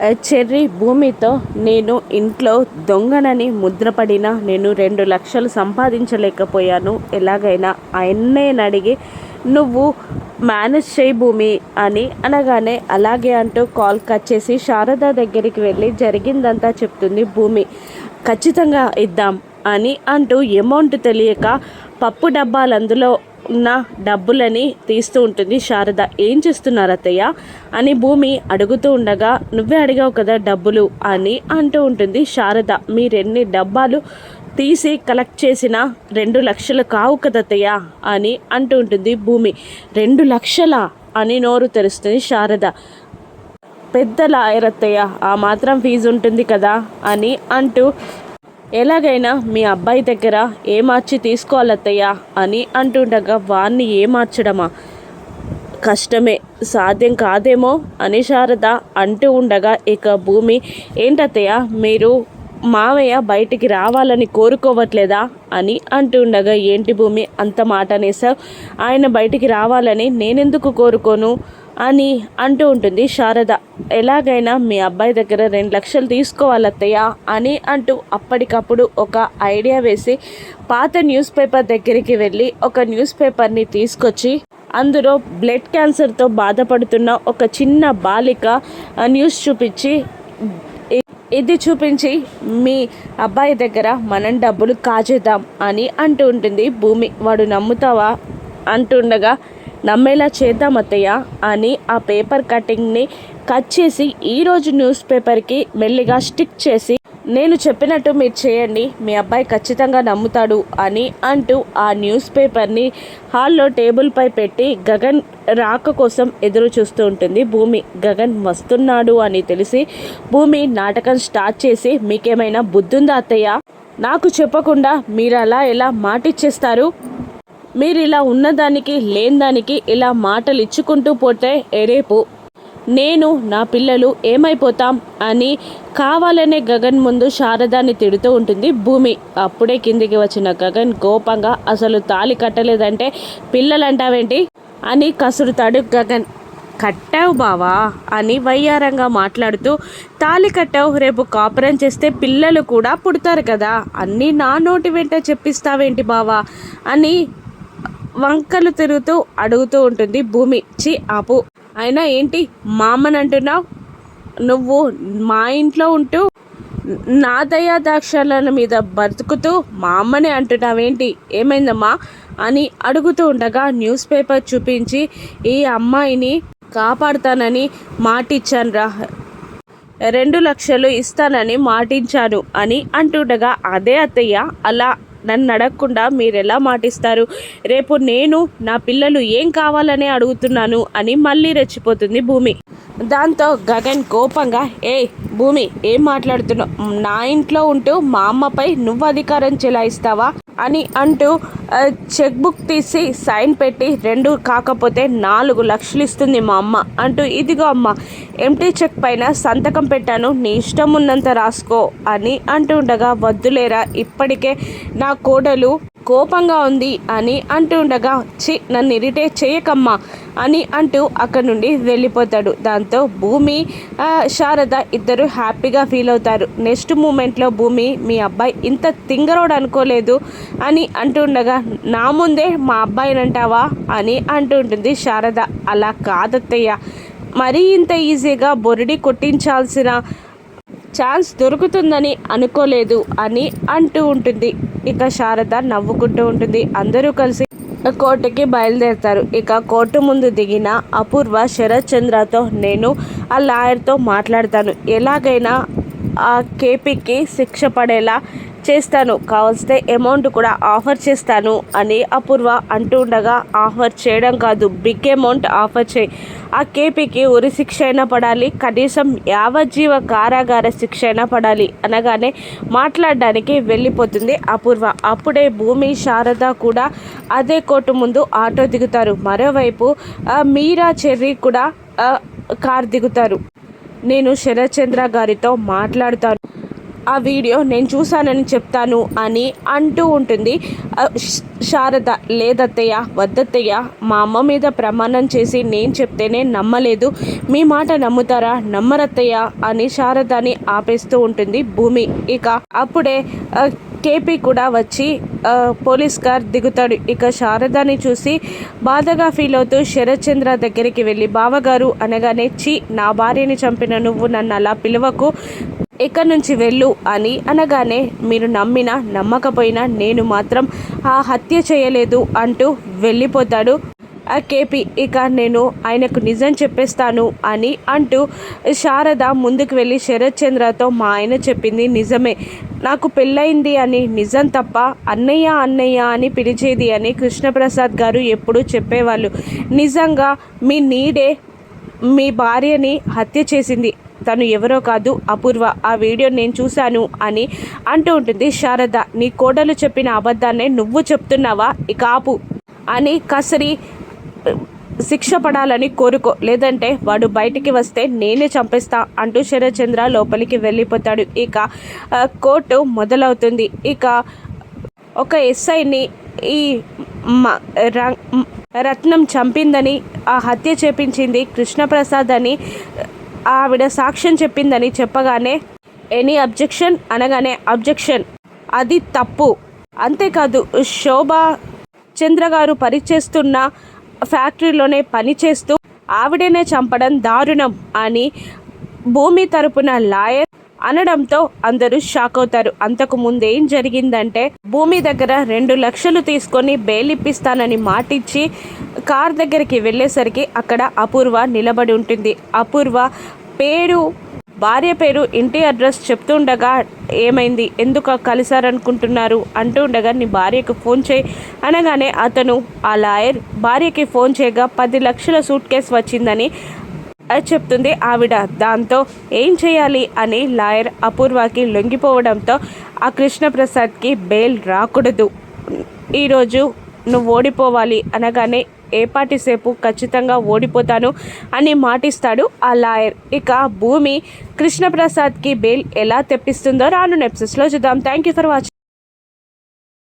Cherry భూమితో నేను ఇంట్లో దొంగనని ముద్రపడిన నేను రెండు లక్షలు సంపాదించలేకపోయాను. ఎలాగైనా ఆయన్నే అడిగి నువ్వు మేనేజ్ చేయి భూమి అని అనగానే అలాగే అంటూ కాల్ కట్ చేసి శారద దగ్గరికి వెళ్ళి జరిగిందంతా చెప్తుంది భూమి. ఖచ్చితంగా ఇద్దాం. అని అంటూ అమౌంట్ తెలియక పప్పు డబ్బాలు అందులో ఉన్న డబ్బులని తీస్తూ ఉంటుంది. శారద ఏం చేస్తున్నారు అత్తయ్య? అని భూమి అడుగుతూ ఉండగా నువ్వే అడిగావు కదా డబ్బులు అని అంటూ ఉంటుంది. శారద మీరెన్ని డబ్బాలు తీసి కలెక్ట్ చేసిన రెండు లక్షలు కావు కదా అని అంటూ ఉంటుంది భూమి. రెండు లక్షల? అని నోరు తెరుస్తుంది శారద. పెద్ద లాయర్ అత్తయ్య ఆ మాత్రం ఫీజు ఉంటుంది కదా అని అంటూ ఎలాగైనా మీ అబ్బాయి దగ్గర ఏ మార్చి తీసుకోవాలత్తయ్యా అని అంటుండగా వాణ్ణి ఏ మార్చడమా? కష్టమే సాధ్యం కాదేమో అని శారద అంటూ ఉండగా ఇక భూమి ఏంటత్తయ్య మీరు మావయ్య బయటికి రావాలని కోరుకోవట్లేదా? అని అంటూ ఉండగా ఏంటి భూమి అంత మాట అనేసావు ఆయన బయటికి రావాలని నేనెందుకు కోరుకోను? అని అంటూ ఉంటుంది శారద. ఎలాగైనా మీ అబ్బాయి దగ్గర రెండు లక్షలు తీసుకోవాలత్తయ్య అని అంటూ అప్పటికప్పుడు ఒక ఐడియా వేసి పాత న్యూస్ పేపర్ దగ్గరికి వెళ్ళి ఒక న్యూస్ పేపర్ని తీసుకొచ్చి అందులో బ్లడ్ క్యాన్సర్తో బాధపడుతున్న ఒక చిన్న బాలిక న్యూస్ చూపించి ఇది చూపించి మీ అబ్బాయి దగ్గర మనం డబ్బులు కాజేద్దాం అని అంటూ ఉంటుంది భూమి. వాడు నమ్ముతావా? అంటుండగా నమ్మేలా చేద్దాం అత్తయ్య అని ఆ పేపర్ కటింగ్ని కట్ చేసి ఈరోజు న్యూస్ పేపర్కి మెల్లిగా స్టిక్ చేసి నేను చెప్పినట్టు మీరు చేయండి మీ అబ్బాయి ఖచ్చితంగా నమ్ముతాడు అని అంటూ ఆ న్యూస్ పేపర్ని హాల్లో టేబుల్పై పెట్టి గగన్ రాక కోసం ఎదురు చూస్తూ ఉంటుంది. భూమి గగన్ వస్తున్నాడు అని తెలిసి భూమి నాటకం స్టార్ట్ చేసి మీకేమైనా బుద్ధుందా అత్తయ్య? నాకు చెప్పకుండా మీరు అలా ఎలా మాటిచ్చేస్తారు? మీరు ఇలా ఉన్నదానికి లేనిదానికి ఇలా మాటలు ఇచ్చుకుంటూ పోతే రేపు? నేను నా పిల్లలు ఏమైపోతాం అని కావాలనే గగన్ ముందు శారదాన్ని తిడుతూ ఉంటుంది భూమి. అప్పుడే కిందికి వచ్చిన గగన్ కోపంగా అసలు తాలి కట్టలేదంటే పిల్లలంటావేంటి? అని కసురుతాడు గగన్. కట్టావు బావా అని వయ్యారంగా మాట్లాడుతూ తాలి కట్టావు రేపు కాపురం చేస్తే పిల్లలు కూడా పుడతారు కదా. అన్నీ నా నోటి వెంట చెప్పిస్తావేంటి బావా? అని వంకలు తిరుగుతూ అడుగుతూ ఉంటుంది భూమి చి ఆపు. అయినా ఏంటి మామని అంటున్నావు? నువ్వు మా ఇంట్లో ఉంటూ నా దయాదాక్షాల మీద బతుకుతూ మా అమ్మని అంటున్నావేంటి? ఏమైందమ్మా? అని అడుగుతూ ఉండగా న్యూస్ పేపర్ చూపించి ఈ అమ్మాయిని కాపాడుతానని మాటిచ్చాను రా. రెండు లక్షలు ఇస్తానని మాటించాను అని అంటుండగా అదే అత్తయ్య అలా నన్ను అడగకుండా మీరు ఎలా మాటిస్తారు? రేపు నేను నా పిల్లలు ఏం కావాలని అడుగుతున్నాను అని మళ్ళీ రెచ్చిపోతుంది భూమి. దాంతో గగన్ కోపంగా ఏ భూమి ఏం మాట్లాడుతున్నావు? నా ఇంట్లో ఉంటూ మా అమ్మపై నువ్వు అధికారం చెలాయిస్తావా? అని అంటూ చెక్ బుక్ తీసి సైన్ పెట్టి రెండు కాకపోతే నాలుగు లక్షలు ఇస్తుంది మా అమ్మ. అంటూ ఇదిగో అమ్మ ఎంటీ చెక్ పైన సంతకం పెట్టాను నీ ఇష్టం ఉన్నంత రాసుకో అని అంటూ ఉండగా వద్దులేరా ఇప్పటికే నా కోడలు కోపంగా ఉంది అని అంటూ ఉండగా చి నన్ను ఇరిటేట్ చేయకమ్మా అని అంటూ అక్కడ నుండి వెళ్ళిపోతాడు. దాంతో భూమి శారద ఇద్దరు హ్యాపీగా ఫీల్ అవుతారు. నెక్స్ట్ మూమెంట్లో భూమి మీ అబ్బాయి ఇంత తింగరోడు అనుకోలేదు అని అంటుండగా నా ముందే మా అబ్బాయిని అంటావా అని అంటుంటుంది శారద. అలా కాదత్తయ్య. మరీ ఇంత ఈజీగా బొరిడి కొట్టించాల్సిన ఛాన్స్ దొరుకుతుందని అనుకోలేదు అని అంటూ ఉంటుంది. ఇక శారద నవ్వుకుంటూ ఉంటుంది. అందరూ కలిసి కోర్టుకి బయలుదేరుతారు. ఇక కోర్టు ముందు దిగిన అపూర్వ శరత్ చంద్రతో నేను ఆ లాయర్తో మాట్లాడతాను. ఎలాగైనా ఆ కేపీకి శిక్ష పడేలా చేస్తాను. కావలిస్తే అమౌంట్ కూడా ఆఫర్ చేస్తాను అని అపూర్వ అంటూ ఉండగా ఆఫర్ చేయడం కాదు బిగ్ అమౌంట్ ఆఫర్ చేయి. ఆ కేపీకి ఉరి శిక్ష అయినా పడాలి కనీసం యావజ్జీవ కారాగార శిక్ష అయినా పడాలి అనగానే మాట్లాడడానికి వెళ్ళిపోతుంది అపూర్వ. అప్పుడే భూమి శారద కూడా అదే కోర్టు ముందు ఆటో దిగుతారు. మరోవైపు మీరా చెర్రీ కూడా కార్ దిగుతారు. నేను శరత్చంద్ర గారితో మాట్లాడుతాను. ఆ వీడియో నేను చూశానని చెప్తాను అని అంటూ ఉంటుంది. శారద లేదత్తయ్య వద్దత్తయ్య మా అమ్మ మీద ప్రమాణం చేసి నేను చెప్తేనే నమ్మలేదు. మీ మాట నమ్ముతారా? నమ్మరత్తయ్య అని శారదని ఆపేస్తూ ఉంటుంది భూమి. ఇక అప్పుడే కేపీ కూడా వచ్చి పోలీస్ కార్ దిగుతాడు. ఇక శారదాని చూసి బాధగా ఫీల్ అవుతూ శరత్చంద్ర దగ్గరికి వెళ్ళి బావగారు అనగానే చి నా భార్యని చంపిన నువ్వు నన్ను అలా పిలవకు. ఎక్కడి నుంచి వెళ్ళు అని అనగానే మీరు నమ్మినా నమ్మకపోయినా నేను మాత్రం ఆ హత్య చేయలేదు అంటూ వెళ్ళిపోతాడు. ఆ కేపీ ఇక నేను ఆయనకు నిజం చెప్పేస్తాను అని అంటూ శారద ముందుకు వెళ్ళి శరత్ చంద్రతో మా ఆయన చెప్పింది నిజమే. నాకు పెళ్ళయింది అని నిజం తప్ప అన్నయ్య అన్నయ్య అని పిలిచేది అని కృష్ణప్రసాద్ గారు ఎప్పుడూ చెప్పేవాళ్ళు. నిజంగా మీ నీడే మీ భార్యని హత్య చేసింది. తను ఎవరో కాదు అపూర్వ ఆ వీడియో నేను చూశాను అని అంటూ ఉంటుంది శారద. నీ కోడలు చెప్పిన అబద్ధాన్నే నువ్వు చెప్తున్నావా? ఇక ఆపు అని కసరి శిక్ష పడాలని కోరుకో. లేదంటే వాడు బయటికి వస్తే నేనే చంపేస్తా అంటూ శరచంద్ర లోపలికి వెళ్ళిపోతాడు. ఇక కోర్టు మొదలవుతుంది. ఇక ఒక ఎస్ఐని ఈ మ- ర- రత్నం చంపిందని ఆ హత్య చేపించింది కృష్ణప్రసాద్ అని ఆవిడ సాక్ష్యం చెప్పిందని చెప్పగానే ఎనీ అబ్జెక్షన్? అనగానే అబ్జెక్షన్. అది తప్పు. అంతేకాదు శోభ చంద్ర గారు పనిచేస్తున్న ఫ్యాక్టరీలోనే పనిచేస్తూ ఆవిడనే చంపడం దారుణం అని భూమి తరపున లాయర్ అనడంతో అందరూ షాక్ అవుతారు. అంతకు ముందు ఏం జరిగిందంటే భూమి దగ్గర రెండు లక్షలు తీసుకొని బెయిల్ ఇప్పిస్తానని మాటిచ్చి కార్ దగ్గరికి వెళ్ళేసరికి అక్కడ అపూర్వ నిలబడి ఉంటుంది. అపూర్వ పేరు భార్య పేరు ఇంటి అడ్రస్ చెప్తుండగా ఏమైంది? ఎందుకు కలిసారనుకుంటున్నారు అంటూ ఉండగా నీ భార్యకు ఫోన్ చేయి అనగానే అతను ఆ లాయర్ భార్యకి ఫోన్ చేయగా పది లక్షల సూట్ కేసు వచ్చిందని చెప్తుంది ఆవిడ. దాంతో ఏం చేయాలి అని లాయర్ అపూర్వకి లొంగిపోవడంతో ఆ కృష్ణప్రసాద్కి బెయిల్ రాకూడదు. ఈరోజు నువ్వు ఓడిపోవాలి అనగానే ఏ సేపు ఖచ్చితంగా ఓడిపోతాను అని మాటిస్తాడు ఆ లాయర్. ఇక భూమి కృష్ణప్రసాద్కి బెయిల్ ఎలా తెప్పిస్తుందో రాను నెప్సెస్లో చూద్దాం. Thank you for watching